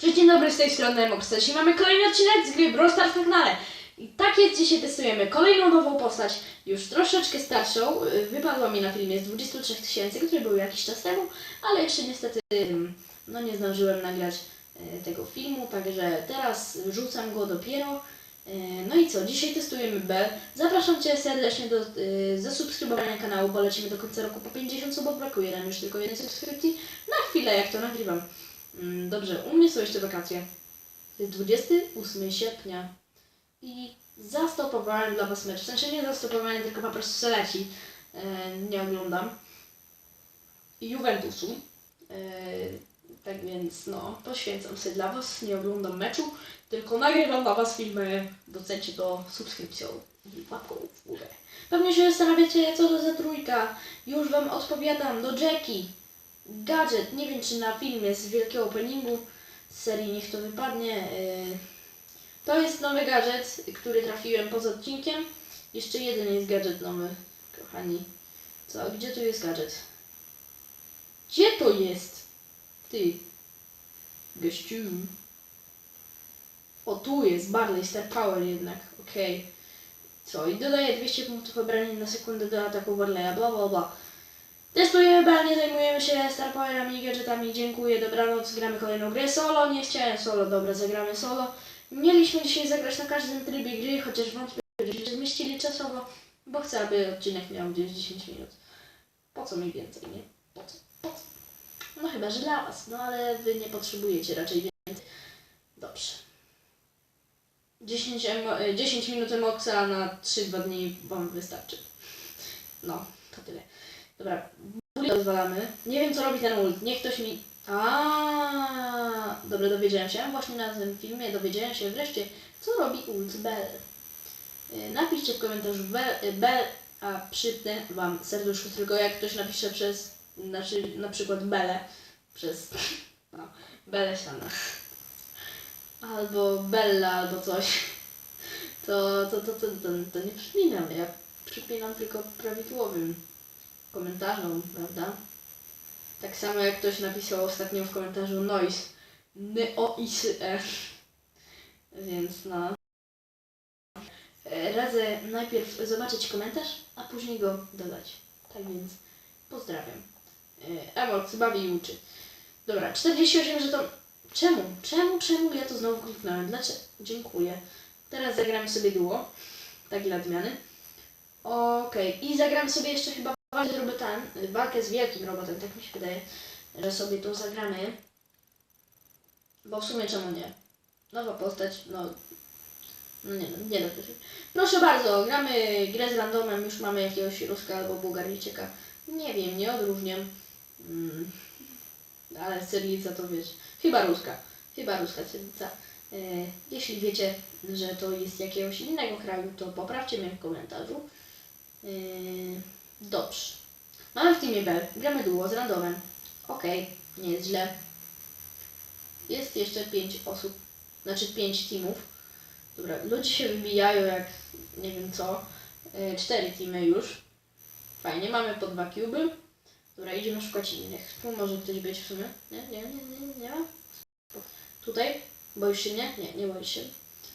Cześć, dzień dobry, z tej strony Mox. Dzisiaj mamy kolejny odcinek z gry Brawl Stars na kanale. I tak jest, dzisiaj testujemy kolejną nową postać, już troszeczkę starszą. Y, Wypadła mi na filmie z 23 tysięcy, który był jakiś czas temu, ale jeszcze niestety ym, no nie zdążyłem nagrać y, tego filmu, także teraz rzucam go dopiero. Y, No i co, dzisiaj testujemy Bell. Zapraszam Cię serdecznie do zasubskrybowania kanału, bo lecimy do końca roku po 50 subów, brakuje nam już tylko jednej subskrypcji. Na chwilę, jak to nagrywam. Mm, Dobrze, u mnie są jeszcze wakacje. Jest 28 sierpnia i zastopowałem dla Was mecz. W sensie nie zastopowałem, tylko po prostu se leci. E, nie oglądam. Juventusu. E, tak więc no, poświęcam się dla Was. Nie oglądam meczu, tylko nagrywam dla Was filmy. Docencie to subskrypcją i łapką w górę. Pewnie się zastanawiacie, co to za trójka. Już Wam odpowiadam. Do Jackie. Gadżet, nie wiem czy na filmie z wielkiego openingu z serii Niech to wypadnie. Yy, to jest nowy gadżet, który trafiłem poza odcinkiem. Jeszcze jeden jest gadżet nowy, kochani. Co? Gdzie tu jest gadżet? Gdzie to jest? Ty. Gościu. O, tu jest Barley Star Power jednak. Okej. Co? I dodaję 200 punktów obrony na sekundę do ataku Barleya. Bla bla bla. Testujemy bal, nie zajmujemy się Star Powerami i gadżetami. Dziękuję, dobranoc. Gramy kolejną grę solo. Nie chciałem solo, dobra, zagramy solo. Mieliśmy dzisiaj zagrać na każdym trybie gry, chociaż wątpię, że zmieścili czasowo, bo chcę, aby odcinek miał gdzieś 10 minut. Po co mi więcej, nie? Po co? Po co? No chyba, że dla Was, no ale Wy nie potrzebujecie raczej więcej. Dobrze. 10, emo- e, 10 minut na 3-2 dni Wam wystarczy. No, to tyle. Dobra, rozwalamy. Nie wiem co robi ten ult. Niech ktoś mi. A, Dobra, dowiedziałem się. Właśnie na tym filmie dowiedziałem się wreszcie, co robi ult Bell. Y, Napiszcie w komentarzu y, Bell a przypnę wam serduszko tylko jak ktoś napisze przez, znaczy na przykład Bele przez, no, Bele Siana. Albo Bella, albo coś. To, to, to, to, to, to nie przypinam. Ja przypinam tylko prawidłowym komentarzom, prawda? Tak samo jak ktoś napisał ostatnio w komentarzu noise. N-o-i-s-e. e. Więc no. E, Radzę najpierw zobaczyć komentarz, a później go dodać. Tak więc pozdrawiam. E, Emot bawi i uczy. Dobra, 48 żeton. Czemu? Czemu, czemu ja to znowu kliknąłem? Dlaczego? Dziękuję. Teraz zagramy sobie duo. Tak dla odmiany. Okej, i zagram sobie jeszcze chyba walkę z robotem, walkę z wielkim robotem, tak mi się wydaje, że sobie to zagramy. Bo w sumie czemu nie? Nowa postać, no, no nie, nie da się. Proszę bardzo, gramy grę z randomem, już mamy jakiegoś Ruska albo Bułgaryjczyka. Nie wiem, nie odróżniam. Mm. Ale cyrylica to wiesz, chyba Ruska, chyba Ruska cyrylica. E, jeśli wiecie, że to jest jakiegoś innego kraju, to poprawcie mnie w komentarzu. Yy, dobrze. Mamy w teamie Bell. Gramy duo z randomem. Okej, nie jest źle. Jest jeszcze 5 osób, znaczy 5 teamów. Dobra, ludzie się wybijają jak nie wiem co. Yy, 4 teamy już. Fajnie, mamy po dwa cuby. Dobra, idziemy szukać innych. Tu może ktoś być w sumie. Nie, nie, nie, nie, nie ma. Tutaj? Boisz się nie? Nie, nie boisz się.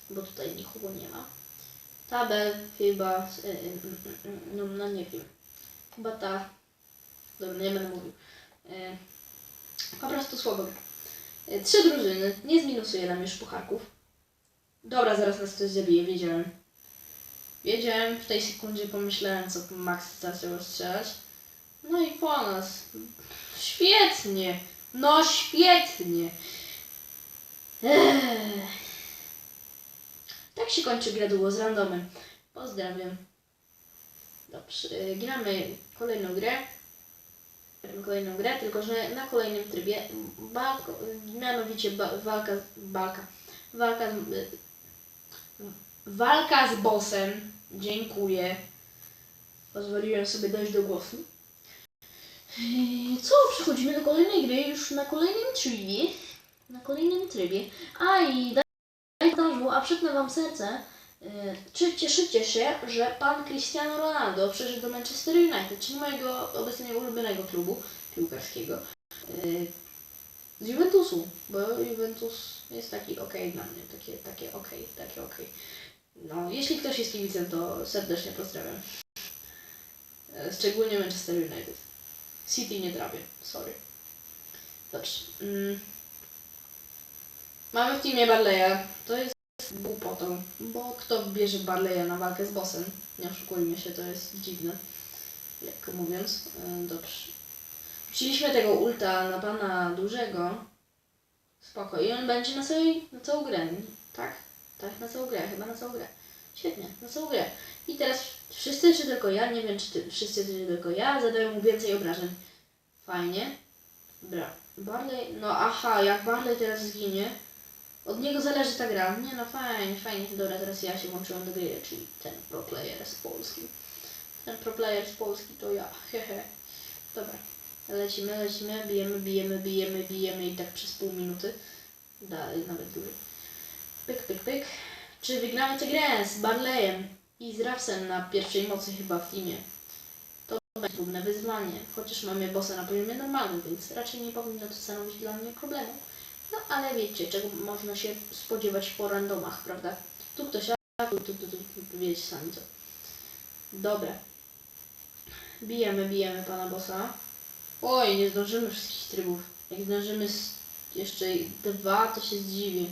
Bo tutaj nikogo nie ma. Tabel chyba, y, y, y, y, no, no nie wiem, chyba ta, dobra, nie będę mówił, y, po prostu gra. Y, Trzy drużyny, nie zminusuje nam już pucharków. Dobra, zaraz nas ktoś zabije, wiedziałem. Wiedziałem, w tej sekundzie pomyślałem, co Max zaczął strzelać. No i po nas. Świetnie, no świetnie. Ech. Tak się kończy gra duo z randomem. Pozdrawiam. Dobrze, y, gramy kolejną grę. Gramy kolejną grę, tylko że na kolejnym trybie. Balko, mianowicie ba, walka, walka, walka, y, walka z bossem. Dziękuję. Pozwoliłem sobie dojść do głosu. Co? Przechodzimy do kolejnej gry, już na kolejnym trybie. Na kolejnym trybie. A i daj komentarzu, a przypnę Wam serce, czy cieszycie się, że Pan Cristiano Ronaldo przeszedł do Manchester United, czyli mojego obecnie ulubionego klubu piłkarskiego. Yy, z Juventusu, bo Juventus jest taki okej dla mnie, takie, takie okej, takie okej. No, jeśli ktoś jest kibicem, to serdecznie pozdrawiam. E, Szczególnie Manchester United. City nie trawię, sorry. Dobrze. Mm. Mamy w teamie Barleya. To jest głupotą, bo kto bierze Barleya na walkę z bossem? Nie oszukujmy się, to jest dziwne. Lekko mówiąc. E, Dobrze. Wrzuciliśmy tego ulta na pana dużego. Spoko. I on będzie na, całej, na całą grę, tak? Tak, na całą grę, chyba na całą grę. Świetnie, na całą grę. I teraz wszyscy, czy tylko ja, nie wiem czy ty, wszyscy, czy tylko ja, zadają mu więcej obrażeń. Fajnie. Dobra. Barley, no aha, jak Barley teraz zginie, od niego zależy ta gra. Nie no, fajnie, fajnie. Dobra, teraz ja się włączyłem do gry, czyli ten pro player z Polski. Ten pro player z Polski to ja, hehe. Dobra. Lecimy, lecimy, bijemy, bijemy, bijemy, bijemy i tak przez pół minuty. Dalej, nawet dłużej. Pyk, pyk, pyk. Czy wygramy tę grę z Barleyem i z Rafsem na pierwszej mocy chyba w teamie? To będzie trudne wyzwanie, chociaż mamy bossa na poziomie normalnym, więc raczej nie powinno to stanowić dla mnie problemu. No ale wiecie, czego można się spodziewać po randomach, prawda? Tu ktoś, tu, tu, tu, tu, tu wiecie sami co. Dobra. Bijemy, bijemy pana bossa. Oj, nie zdążymy wszystkich trybów. Jak zdążymy jeszcze dwa, to się zdziwi.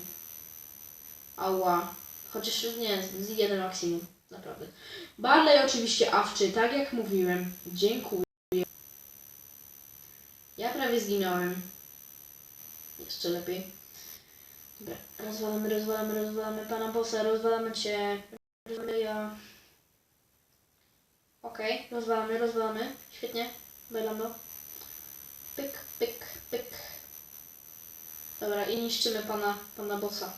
Ała. Chociaż nie, z jeden maksimum. Naprawdę. Barley oczywiście awczy, tak jak mówiłem. Dziękuję. Ja prawie zginąłem. Jeszcze lepiej. Dobra, rozwalamy, rozwalamy, rozwalamy pana bossa, rozwalamy cię. Rozwalamy ja. Okej, rozwalamy, rozwalamy. Świetnie. Belando. Pyk, pyk, pyk. Dobra, i niszczymy pana, pana bossa.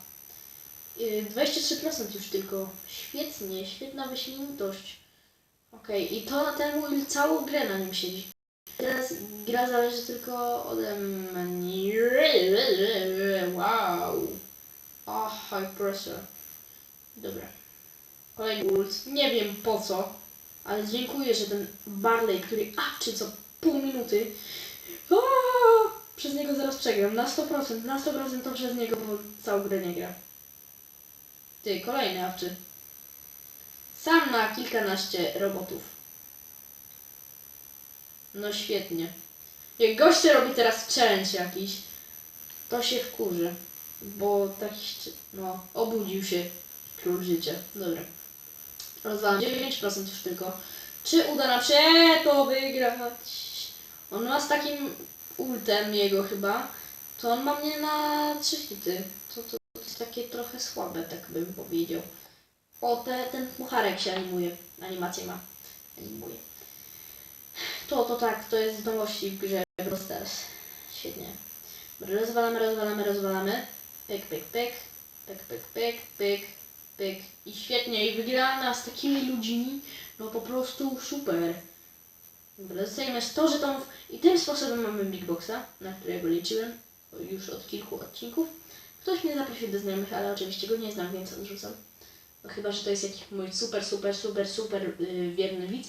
Yy, 23% już tylko. Świetnie, świetna wyśmienitość. Okej, i to ten mój całą grę na nim siedzi. Teraz gra zależy tylko ode mnie. Wow. Oh, high pressure. Dobra. Kolejny ult. Nie wiem po co, ale dziękuję, że ten Barley, który awczy co pół minuty, przez niego zaraz przegram. Na 100%, na 100% to przez niego, bo całą grę nie gra. Ty, kolejny awczy. Sam na kilkanaście robotów. No świetnie. Jak goście robi teraz challenge jakiś, to się wkurzy. Bo taki, no, obudził się król życia. Dobra. Rozwalam 9% już tylko. Czy uda nam się to wygrać? On ma z takim ultem jego chyba, to on ma mnie na 3 hity. To, to, to jest takie trochę słabe, tak bym powiedział. O, te, ten pucharek się animuje. Animację ma. Animuje. To, to tak, to jest z nowości w grze Brawl. Świetnie. Rozwalamy, rozwalamy, rozwalamy. Pyk, pyk, pyk. Pyk, pyk, pyk, pyk, pyk. I świetnie. I wygrana z takimi ludźmi. No po prostu super. Dobra, dostajemy 100 żetonów i tym sposobem mamy Big Boxa, na którego liczyłem już od kilku odcinków. Ktoś mnie zaprosił do znajomych, ale oczywiście go nie znam, więc odrzucam. No chyba, że to jest jakiś mój super, super, super, super yy, wierny widz.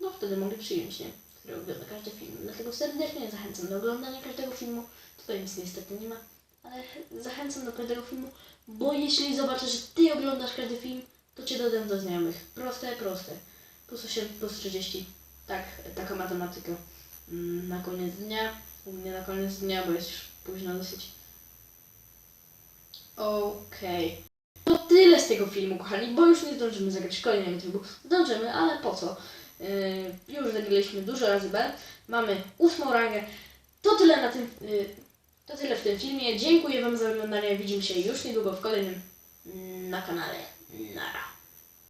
No wtedy mogę przyjąć, nie? Który ogląda każdy film. Dlatego serdecznie zachęcam do oglądania każdego filmu. Tutaj nic niestety nie ma, ale zachęcam do każdego filmu, bo jeśli zobaczę, że ty oglądasz każdy film, to cię dodam do znajomych. Proste, proste. Plus 8, plus 30. Tak, taka matematyka. Mm, Na koniec dnia. U mnie na koniec dnia, bo jest już późno dosyć. Okej. To tyle z tego filmu, kochani, bo już nie zdążymy zagrać kolejnego trybu. Zdążymy, ale po co? Yy, już zagraliśmy dużo razy B. Mamy ósmą rangę. To tyle na tym. Yy, to tyle w tym filmie. Dziękuję Wam za oglądanie. Widzimy się już niedługo w kolejnym mm, na kanale.